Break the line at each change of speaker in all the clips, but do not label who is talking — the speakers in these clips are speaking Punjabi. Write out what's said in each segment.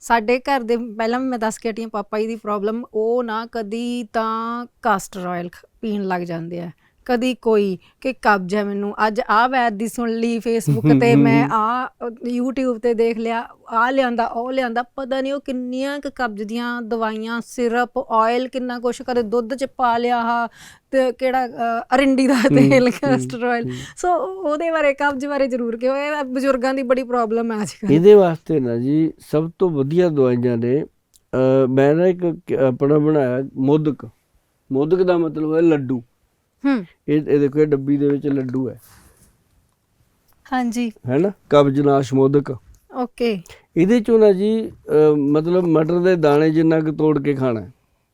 ਸਾਡੇ ਘਰ ਦੇ, ਪਹਿਲਾਂ ਵੀ ਮੈਂ ਦੱਸ ਕੇ ਹਟੀ ਹਾਂ, ਪਾਪਾ ਜੀ ਦੀ ਪ੍ਰੋਬਲਮ ਉਹ ਨਾ ਕਦੀ ਤਾਂ ਕਾਸਟਰ ਆਇਲ ਪੀਣ ਲੱਗ ਜਾਂਦੇ ਆ। ਕਦੀ ਕੋਈ ਕਿ ਕਬਜ਼ ਹੈ ਮੈਨੂੰ। ਅੱਜ ਆ ਵੈਦ ਦੀ ਸੁਣ ਲਈ ਫੇਸਬੁੱਕ ਤੇ ਮੈਂ ਆ YouTube ਤੇ ਦੇਖ ਲਿਆ ਆ ਲਿਆਂਦਾ ਉਹ ਲਿਆਂਦਾ ਪਤਾ ਨਹੀਂ ਉਹ ਕਿੰਨੀਆਂ ਕੁ ਕਬਜ਼ ਦੀਆਂ ਦਵਾਈਆਂ ਸਿਰਪ ਆਇਲ ਕਿੰਨਾ ਕੁਛ ਕਦੇ ਦੁੱਧ ਚ ਪਾ ਲਿਆ ਆ ਤੇ ਕਿਹੜਾ ਅਰਿੰਡੀ ਦਾ ਤੇਲ ਕਾਸਟਰ ਆਇਲ ਸੋ ਉਹਦੇ ਬਾਰੇ ਕਬਜ਼ ਬਾਰੇ ਜ਼ਰੂਰ ਕਿਉਂ ਇਹ ਬਜ਼ੁਰਗਾਂ ਦੀ ਬੜੀ ਪ੍ਰੋਬਲਮ ਹੈ ਅੱਜ ਕੱਲ੍ਹ
ਇਹਦੇ ਵਾਸਤੇ ਨਾ ਜੀ ਸਭ ਤੋਂ ਵਧੀਆ ਦਵਾਈਆਂ ਨੇ ਮੈਂ ਨਾ ਇੱਕ ਕ- ਆਪਣਾ ਬਣਾਇਆ ਮੋਦਕ। ਮੋਦਕ ਦਾ ਮਤਲਬ ਹੈ ਲੱਡੂ।
ਹੂੰ।
ਇਹ ਇਹ ਦੇਖੋ ਇਹ ਡੱਬੀ ਦੇ ਵਿੱਚ ਲੱਡੂ ਹੈ।
ਹਾਂਜੀ।
ਹੈ ਨਾ ਕਬਜ਼ਨਾਸ਼ ਮੋਦਕ
ਓਕੇ।
ਇਹਦੇ ਚੋਂ ਨਾ ਜੀ ਮਤਲਬ ਮਟਰ ਦੇ ਦਾਣੇ ਜਿੰਨਾ ਕੁ ਤੋੜ ਕੇ ਖਾਣਾ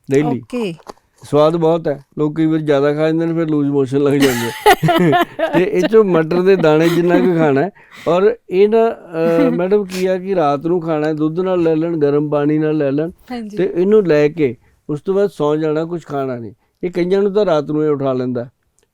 ਡੇਲੀ
ਓਕੇ।
ਸਵਾਦ ਬਹੁਤ ਹੈ। ਲੋਕ ਕਈ ਵਾਰ ਜ਼ਿਆਦਾ ਖਾ ਜਾਂਦੇ ਨੇ ਫਿਰ ਲੂਜ਼ ਮੋਸ਼ਨ ਲੱਗ ਜਾਂਦੇ। ਤੇ ਇਹ ਚੋਂ ਮਟਰ ਦੇ ਦਾਣੇ ਜਿੰਨਾ ਕੁ ਖਾਣਾ ਹੈ ਔਰ ਇਹ ਨਾ ਮੈਡਮ ਕੀ ਆ ਕਿ ਰਾਤ ਨੂੰ ਖਾਣਾ ਹੈ ਦੁੱਧ ਨਾਲ ਲੈ ਲੈਣ ਗਰਮ ਪਾਣੀ ਨਾਲ ਲੈ ਲੈਣ। ਤੇ ਇਹਨੂੰ ਲੈ ਕੇ ਉਸ ਤੋਂ ਬਾਅਦ ਸੌ ਜਾਣਾ ਕੁਝ ਖਾਣਾ ਨਹੀਂ। ਇਹ ਕਈਆਂ ਨੂੰ ਤਾਂ ਰਾਤ ਨੂੰ ਇਹ ਉਠਾ ਲੈਂਦਾ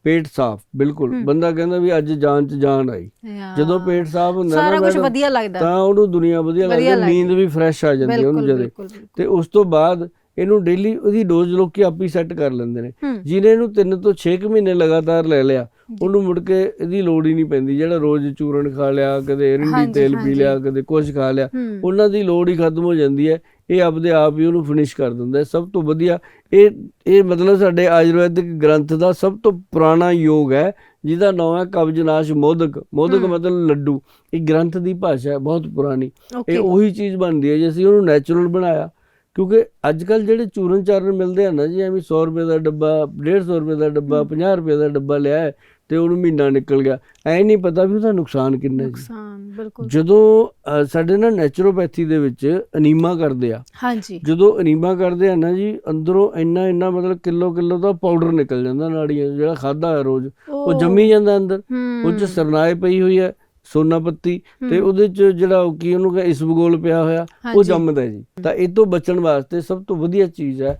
ਪੇਟ ਸਾਫ਼ ਬਿਲਕੁਲ। ਬੰਦਾ ਕਹਿੰਦਾ ਵੀ ਅੱਜ ਜਾਨ ਚ ਜਾਨ ਆਈ। ਜਦੋਂ ਪੇਟ ਸਾਫ਼ ਹੁੰਦਾ
ਸਾਰਾ ਕੁਝ ਵਧੀਆ ਲੱਗਦਾ।
ਤਾਂ ਉਹਨੂੰ ਦੁਨੀਆ ਵਧੀਆ ਲੱਗਦੀ ਨੀਂਦ ਵੀ ਫਰੈਸ਼ ਆ ਜਾਂਦੀ ਹੈ ਉਹਨੂੰ ਜਦੇ। ਤੇ ਉਸ ਤੋਂ ਬਾਅਦ ਇਹਨੂੰ ਡੇਲੀ ਉਹਦੀ ਡੋਜ਼ ਲੋਕੀ ਆਪੀ ਸੈੱਟ ਕਰ ਲੈਂਦੇ ਨੇ।
ਹੂੰ।
ਜਿਹਨੇ ਇਹਨੂੰ 3 ਤੋਂ 6 ਮਹੀਨੇ ਲਗਾਤਾਰ ਲੈ ਲਿਆ ਉਹਨੂੰ ਮੁੜ ਕੇ ਇਹਦੀ ਲੋੜ ਹੀ ਨਹੀਂ ਪੈਂਦੀ। ਜਿਹੜਾ ਰੋਜ਼ ਚੂਰਨ ਖਾ ਲਿਆ ਕਦੇ
ਹਾਂਜੀ,
ਤੇਲ ਪੀ। ਲਿਆ ਕਦੇ ਕੁਝ ਖਾ ਲਿਆ
ਹੂੰ।
ਉਹਨਾਂ ਦੀ ਲੋੜ ਹੀ ਖਤਮ ਹੋ ਜਾਂਦੀ ਹੈ। ਇਹ ਆਪਦੇ ਆਪ ਹੀ ਉਹਨੂੰ ਫਿਨਿਸ਼ ਕਰ ਦਿੰਦਾ ਸਭ ਤੋਂ ਵਧੀਆ ਇਹ ਇਹ ਮਤਲਬ ਸਾਡੇ ਆਯੁਰਵੈਦਿਕ ਗ੍ਰੰਥ ਦਾ ਸਭ ਤੋਂ ਪੁਰਾਣਾ ਯੋਗ ਹੈ ਜਿਹਦਾ ਨਾਮ ਹੈ ਕਬਜ਼ਨਾਸ਼ ਮੋਦਕ। ਮੋਦਕ ਮਤਲਬ ਲੱਡੂ। ਇਹ ਗ੍ਰੰਥ ਦੀ ਭਾਸ਼ਾ ਹੈ ਬਹੁਤ ਪੁਰਾਣੀ। ਇਹ ਉਹੀ ਚੀਜ਼ ਬਣਦੀ ਹੈ ਜੇ ਅਸੀਂ ਉਹਨੂੰ ਨੈਚੁਰਲ ਬਣਾਇਆ ਕਿਉਂਕਿ ਅੱਜ ਕੱਲ ਜਿਹੜੇ ਚੂਰਨ ਚਾਰਨ ਮਿਲਦੇ ਆ ਨਾ ਜੀ ਐਵੇਂ 100 ਰੁਪਏ ਦਾ ਡੱਬਾ 150 ਰੁਪਏ ਦਾ ਡੱਬਾ 50 ਰੁਪਏ ਦਾ ਡੱਬਾ ਲਿਆ ਤੇ ਉਹਨੂੰ ਮਹੀਨਾ ਨਿਕਲ ਗਿਆ। ਐ ਨਹੀਂ ਪਤਾ ਵੀ ਉਹਦਾ ਨੁਕਸਾਨ ਕਿੰਨਾ ਹੈ
ਨੁਕਸਾਨ ਬਿਲਕੁਲ।
ਜਦੋਂ ਸਾਡੇ ਨਾ ਨੈਚੁਰੋਪੈਥੀ ਦੇ ਵਿੱਚ ਅਨੀਮਾ ਕਰਦੇ ਆ।
ਹਾਂਜੀ।
ਜਦੋਂ ਅਨੀਮਾ ਕਰਦੇ ਆ ਨਾ ਜੀ ਅੰਦਰੋਂ ਇੰਨਾ ਇੰਨਾ ਮਤਲਬ ਕਿਲੋ ਕਿਲੋ ਦਾ ਪਾਊਡਰ ਨਿਕਲ ਜਾਂਦਾ ਨਾੜੀਆਂ ਜਿਹੜਾ ਖਾਦਾ ਹੈ ਰੋਜ਼ ਉਹ ਜੰਮੀ ਜਾਂਦਾ ਅੰਦਰ। ਉਹ 'ਚ ਸਰਨਾਏ ਪਈ ਹੋਈ ਹੈ। ਸੋਨਾ ਪੱਤੀ ਤੇ ਉਹਦੇ 'ਚ ਜਿਹੜਾ ਕੀ ਉਹਨੂੰ ਕਹੇ ਇਸਬਗੋਲ ਪਿਆ ਹੋਇਆ ਉਹ। ਜੰਮਦਾ ਜੀ। ਤਾਂ ਇਹ ਤੋਂ ਬਚਣ ਵਾਸਤੇ ਸਭ ਤੋਂ ਵਧੀਆ ਚੀਜ਼ ਹੈ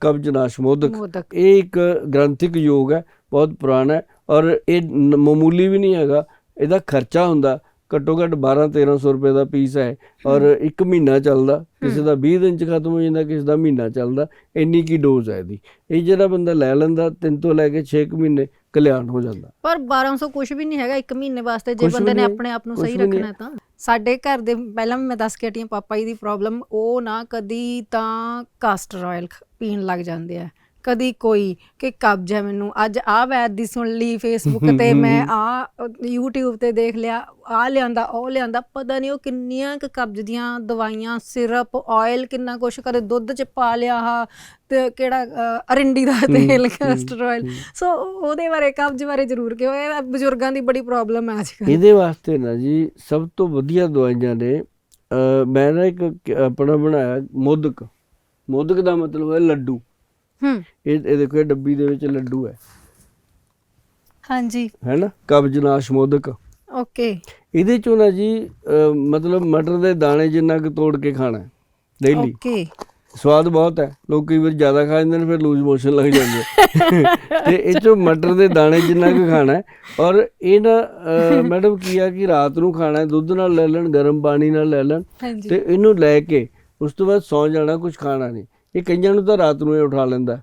ਕਬਜ਼ਨਾਸ਼ ਮੋਦਕ। ਇਹ ਇੱਕ ਗ੍ਰੰਥਿਕ ਯੋਗ ਹੈ ਬਹੁਤ ਪੁਰਾਣਾ ਹੈ ਔਰ ਇਹ ਮਾਮੂਲੀ ਵੀ ਨਹੀਂ ਹੈਗਾ ਇਹਦਾ ਖਰਚਾ ਹੁੰਦਾ ਘੱਟੋ ਘੱਟ 12 1300 ਰੁਪਏ ਦਾ ਪੀਸ ਹੈ ਔਰ ਇੱਕ ਮਹੀਨਾ ਚੱਲਦਾ ਕਿਸੇ ਦਾ 20 ਦਿਨ ਚ ਖਤਮ ਹੋ ਜਾਂਦਾ ਕਿਸੇ ਦਾ ਮਹੀਨਾ ਚੱਲਦਾ ਇੰਨੀ ਕੀ ਡੋਜ਼ ਹੈ ਇਹਦੀ। ਇਹ ਜਿਹੜਾ ਬੰਦਾ ਲੈ ਲੈਂਦਾ ਤਿੰਨ ਤੋਂ ਲੈ ਕੇ 6 ਮਹੀਨੇ ਕਲਿਆਣ ਹੋ ਜਾਂਦਾ।
ਪਰ 1200 ਕੁਝ ਵੀ ਨਹੀਂ ਹੈਗਾ ਇੱਕ ਮਹੀਨੇ ਵਾਸਤੇ ਜੇ
ਕੁਛ ਵੀ
ਬੰਦੇ ਨੇ
ਨਹੀਂ,
ਆਪਣੇ ਆਪ ਨੂੰ
ਕੁਛ
ਸਹੀ
ਵੀ ਨਹੀਂ।
ਰੱਖਣਾ ਹੈ ਤਾਂ। ਸਾਡੇ ਘਰ ਦੇ ਪਹਿਲਾਂ ਵੀ ਮੈਂ ਦੱਸ ਕੇ ਹਟੀ ਹਾਂ ਪਾਪਾ ਜੀ ਦੀ ਪ੍ਰੋਬਲਮ ਉਹ ਨਾ ਕਦੀ ਤਾਂ ਕਾਸਟਰ ਆਇਲ ਪੀਣ ਲੱਗ ਜਾਂਦੇ ਆ। ਕਦੀ ਕੋਈ ਕਿ ਕਬਜ਼ ਹੈ ਮੈਨੂੰ। ਅੱਜ ਆ ਵੈਦ ਦੀ ਸੁਣ ਲਈ ਫੇਸਬੁੱਕ ਤੇ ਮੈਂ ਆ YouTube ਤੇ ਦੇਖ ਲਿਆ ਆ ਲਿਆਂਦਾ ਉਹ ਲਿਆਂਦਾ ਪਤਾ ਨਹੀਂ ਉਹ ਕਿੰਨੀਆਂ ਕੁ ਕਬਜ਼ ਦੀਆਂ ਦਵਾਈਆਂ ਸਿਰਪ ਆਇਲ ਕਿੰਨਾ ਕੁਛ ਕਦੇ ਦੁੱਧ ਚ ਪਾ ਲਿਆ ਆ ਤੇ ਕਿਹੜਾ ਅਰਿੰਡੀ ਦਾ ਤੇਲ ਕਾਸਟਰ ਆਇਲ ਸੋ ਉਹਦੇ ਬਾਰੇ ਕਬਜ਼ ਬਾਰੇ ਜ਼ਰੂਰ ਕਿਉਂ ਇਹ ਬਜ਼ੁਰਗਾਂ ਦੀ ਬੜੀ ਪ੍ਰੋਬਲਮ ਹੈ ਅੱਜ ਕੱਲ੍ਹ
ਇਹਦੇ ਵਾਸਤੇ ਨਾ ਜੀ ਸਭ ਤੋਂ ਵਧੀਆ ਦਵਾਈਆਂ ਨੇ ਮੈਂ ਨਾ ਇੱਕ ਕ- ਆਪਣਾ ਬਣਾਇਆ ਮੋਦਕ। ਮੋਦਕ ਦਾ ਮਤਲਬ ਹੈ ਲੱਡੂ।
ਹੂੰ।
ਇਹ ਇਹ ਦੇਖੋ ਇਹ ਡੱਬੀ ਦੇ ਵਿੱਚ ਲੱਡੂ ਹੈ।
ਹਾਂਜੀ।
ਹੈ ਨਾ? ਕਬਜ਼ਨਾਸ਼ ਮੋਦਕ
ਓਕੇ।
ਇਹਦੇ ਚੋਂ ਨਾ ਜੀ ਅਹ, ਮਤਲਬ ਮਟਰ ਦੇ ਦਾਣੇ ਜਿੰਨਾ ਕੁ ਤੋੜ ਕੇ ਖਾਣਾ ਡੇਲੀ
ਓਕੇ।
ਸਵਾਦ ਬਹੁਤ ਹੈ। ਲੋਕ ਕਈ ਵਾਰ ਜ਼ਿਆਦਾ ਖਾ ਜਾਂਦੇ ਨੇ ਫਿਰ ਲੂਜ਼ ਮੋਸ਼ਨ ਲੱਗ ਜਾਂਦੇ ਆ। ਤੇ ਇਹ ਚੋਂ ਮਟਰ ਦੇ ਦਾਣੇ ਜਿੰਨਾ ਕੁ ਖਾਣਾ ਹੈ ਔਰ ਇਹ ਨਾ ਅਹ, ਮੈਡਮ ਕੀ ਆ ਕਿ ਰਾਤ ਨੂੰ ਖਾਣਾ ਹੈ ਦੁੱਧ ਨਾਲ ਲੈ ਲੈਣ ਗਰਮ ਪਾਣੀ ਨਾਲ ਲੈ ਲੈਣ।
ਹਾਂਜੀ।
ਤੇ ਇਹਨੂੰ ਲੈ ਕੇ ਉਸ ਤੋਂ ਬਾਅਦ ਸੌ ਜਾਣਾ ਕੁਝ ਖਾਣਾ ਨਹੀਂ। ਇਹ ਕਈਆਂ ਨੂੰ ਤਾਂ ਰਾਤ ਨੂੰ ਇਹ ਉਠਾ ਲੈਂਦਾ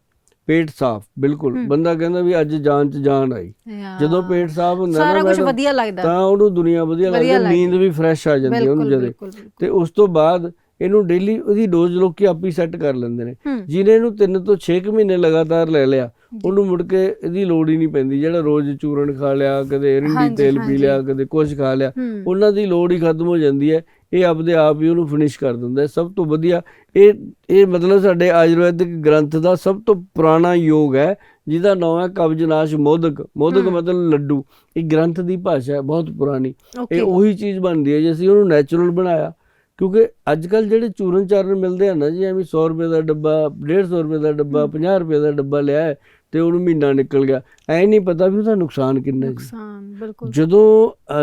ਪੇਟ ਸਾਫ਼ ਬਿਲਕੁਲ। ਬੰਦਾ ਕਹਿੰਦਾ ਵੀ ਅੱਜ ਜਾਨ ਚ ਜਾਨ ਆਈ। ਜਦੋਂ ਪੇਟ ਸਾਫ਼ ਹੁੰਦਾ
ਸਾਰਾ ਕੁਝ ਵਧੀਆ ਲੱਗਦਾ।
ਤਾਂ ਉਹਨੂੰ ਦੁਨੀਆ ਵਧੀਆ ਲੱਗਦੀ ਨੀਂਦ ਵੀ ਫਰੈਸ਼ ਆ ਜਾਂਦੀ ਹੈ ਉਹਨੂੰ ਜਦੇ। ਤੇ ਉਸ ਤੋਂ ਬਾਅਦ ਇਹਨੂੰ ਡੇਲੀ ਉਹਦੀ ਡੋਜ਼ ਲੋਕੀ ਆਪੀ ਸੈੱਟ ਕਰ ਲੈਂਦੇ ਨੇ।
ਹੂੰ।
ਜਿਹਨੇ ਇਹਨੂੰ 3 ਤੋਂ 6 ਮਹੀਨੇ ਲਗਾਤਾਰ ਲੈ ਲਿਆ ਉਹਨੂੰ ਮੁੜ ਕੇ ਇਹਦੀ ਲੋੜ ਹੀ ਨਹੀਂ ਪੈਂਦੀ। ਜਿਹੜਾ ਰੋਜ਼ ਚੂਰਨ ਖਾ ਲਿਆ ਕਦੇ
ਹਾਂਜੀ,
ਤੇਲ ਪੀ। ਲਿਆ ਕਦੇ ਕੁਝ ਖਾ ਲਿਆ
ਹੂੰ।
ਉਹਨਾਂ ਦੀ ਲੋੜ ਹੀ ਖਤਮ ਹੋ ਜਾਂਦੀ ਹੈ। ਇਹ ਆਪਦੇ ਆਪ ਹੀ ਉਹਨੂੰ ਫਿਨਿਸ਼ ਕਰ ਦਿੰਦਾ ਸਭ ਤੋਂ ਵਧੀਆ ਇਹ ਇਹ ਮਤਲਬ ਸਾਡੇ ਆਯੁਰਵੈਦਿਕ ਗ੍ਰੰਥ ਦਾ ਸਭ ਤੋਂ ਪੁਰਾਣਾ ਯੋਗ ਹੈ ਜਿਹਦਾ ਨਾਮ ਹੈ ਕਬਜ਼ਨਾਸ਼ ਮੋਦਕ। ਮੋਦਕ ਮਤਲਬ ਲੱਡੂ। ਇਹ ਗ੍ਰੰਥ ਦੀ ਭਾਸ਼ਾ ਹੈ ਬਹੁਤ ਪੁਰਾਣੀ। ਇਹ ਉਹੀ ਚੀਜ਼ ਬਣਦੀ ਹੈ ਜੇ ਅਸੀਂ ਉਹਨੂੰ ਨੈਚੁਰਲ ਬਣਾਇਆ। ਕਿਉਂਕਿ ਅੱਜ ਕੱਲ ਜਿਹੜੇ ਚੂਰਨ ਚਾਰਨ ਮਿਲਦੇ ਆ ਨਾ ਜੀ ਐਵੇਂ 100 ਰੁਪਏ ਦਾ ਡੱਬਾ 150 ਰੁਪਏ ਦਾ ਡੱਬਾ 50 ਰੁਪਏ ਦਾ ਡੱਬਾ ਲਿਆ ਹੈ ਤੇ ਉਹਨੂੰ ਮਹੀਨਾ ਨਿਕਲ ਗਿਆ। ਐ ਨਹੀਂ ਪਤਾ ਵੀ ਉਹਦਾ ਨੁਕਸਾਨ ਕਿੰਨਾ ਹੈ
ਨੁਕਸਾਨ ਬਿਲਕੁਲ।
ਜਦੋਂ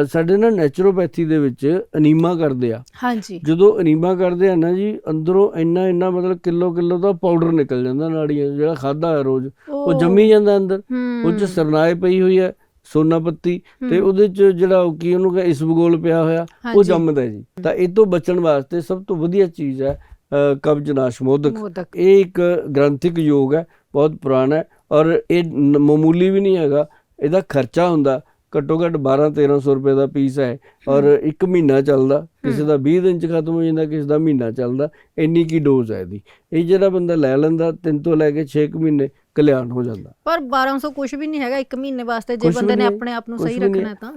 ਸਾਡੇ ਨਾ ਨੈਚੁਰੋਪੈਥੀ ਦੇ ਵਿੱਚ ਅਨੀਮਾ ਕਰਦੇ ਆ।
ਹਾਂਜੀ।
ਜਦੋਂ ਅਨੀਮਾ ਕਰਦੇ ਆ ਨਾ ਜੀ ਅੰਦਰੋਂ ਇੰਨਾ ਇੰਨਾ ਮਤਲਬ ਕਿਲੋ ਕਿਲੋ ਦਾ ਪਾਊਡਰ ਨਿਕਲ ਜਾਂਦਾ ਨਾੜੀਆਂ ਜਿਹੜਾ ਖਾਦਾ ਹੈ ਰੋਜ਼। ਉਹ ਜੰਮੀ ਜਾਂਦਾ ਅੰਦਰ। ਉਹ 'ਚ ਸਰਨਾਏ ਪਈ ਹੋਈ ਹੈ ਸੋਨਾ ਪੱਤੀ। ਤੇ। ਉਹਦੇ ਚ ਜਿਹੜਾ ਉਹ ਕੀ ਉਹਨੂੰ ਕਹੇ ਇਸਬਗੋਲ ਪਿਆ ਹੋਇਆ ਉਹ। ਜੰਮਦਾ ਜੀ। ਤਾਂ ਇਹ ਤੋਂ ਬਚਣ ਵਾਸਤੇ ਸਭ ਤੋਂ ਵਧੀਆ ਚੀਜ਼ ਹੈ ਅ, ਕਬਜ਼ਨਾਸ਼ ਮੋਦਕ
ਮੋਦਕ।
ਇਹ ਇੱਕ ਗ੍ਰੰਥਿਕ ਯੋਗ ਹੈ ਬਹੁਤ ਪੁਰਾਣਾ ਹੈ। ਔਰ ਇਹ ਮਾਮੂਲੀ ਵੀ ਨਹੀਂ ਹੈਗਾ। ਇਹਦਾ ਖਰਚਾ ਹੁੰਦਾ ਘੱਟੋ ਘੱਟ 12 1300 ਰੁਪਏ ਦਾ ਪੀਸ ਹੈ। ਔਰ ਇੱਕ ਮਹੀਨਾ ਚੱਲਦਾ। ਕਿਸੇ ਦਾ 20 ਦਿਨ ਚ ਖਤਮ ਹੋ ਜਾਂਦਾ ਕਿਸੇ ਦਾ ਮਹੀਨਾ ਚੱਲਦਾ। ਇੰਨੀ ਕੀ ਡੋਜ਼ ਹੈ ਇਹਦੀ। ਇਹ ਜਿਹੜਾ ਬੰਦਾ ਲੈ ਲੈਂਦਾ ਤਿੰਨ ਤੋਂ ਲੈ ਕੇ 6 ਮਹੀਨੇ ਕਲਿਆਣ ਹੋ ਜਾਂਦਾ।
ਪਰ 1200 ਕੁਝ ਵੀ ਨਹੀਂ ਹੈਗਾ ਇੱਕ ਮਹੀਨੇ ਵਾਸਤੇ। ਜੇ ਬੰਦੇ ਨੇ ਆਪਣੇ ਆਪ ਨੂੰ ਸਹੀ ਰੱਖਣਾ ਹੈ ਤਾਂ।